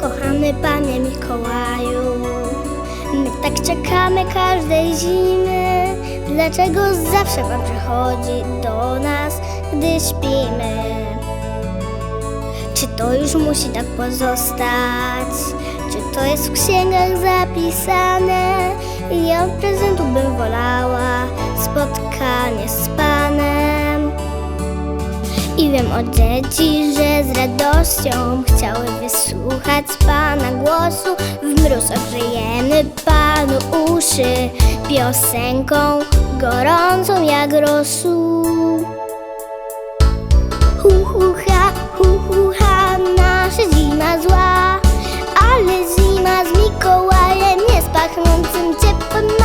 Kochany Panie Mikołaju, my tak czekamy każdej zimy. Dlaczego zawsze Pan przychodzi do nas, gdy śpimy? Czy to już musi tak pozostać? Czy to jest w księgach zapisane? Ja od prezentu bym wolała spotkanie z Panem. I wiem od dzieci, że z radością chciały wysłuchać Pana głosu. W mróz ogrzejemy Panu uszy piosenką gorącą jak rosół. Hu, hu, ha, hu, hu, ha, nasza zima zła, ale zima z Mikołajem jest pachnącym ciepłym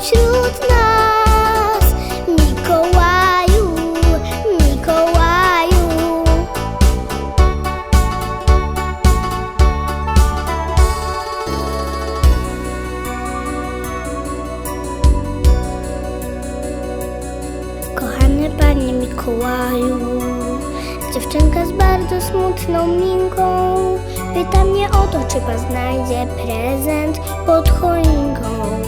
wśród nas, Mikołaju, Mikołaju. Kochany Panie Mikołaju, dziewczynka z bardzo smutną minką pyta mnie o to, czy Pan znajdzie prezent pod choinką.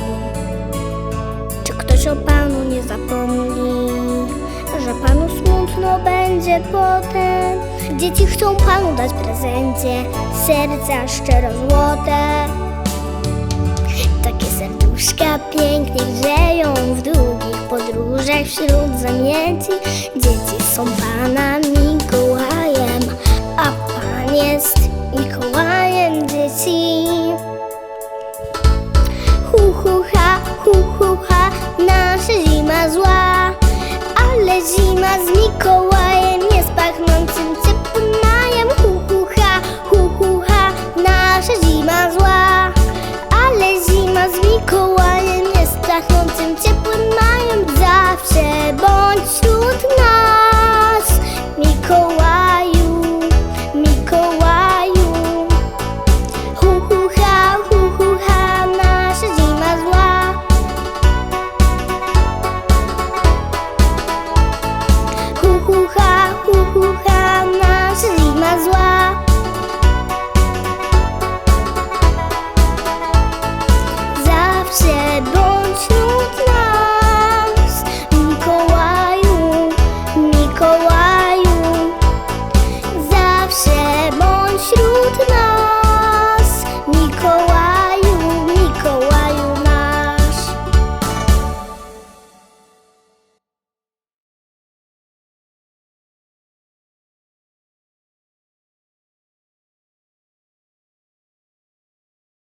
Nie zapomni, że Panu smutno będzie potem? Dzieci chcą Panu dać prezencie, serca szczero złote. Takie serduszka pięknie grzeją w długich podróżach wśród zamieci. Dzieci są Pana Mikołajem, a Pan jest Mikołajem dzieci. Hu, hu, zła Ale zima z Mikołajem jest pachnącym ciepłym majem. Hu, hu, ha, hu, hu, ha, nasza zima zła Ale zima z Mikołajem jest pachnącym ciepłym majem. Zawsze bądź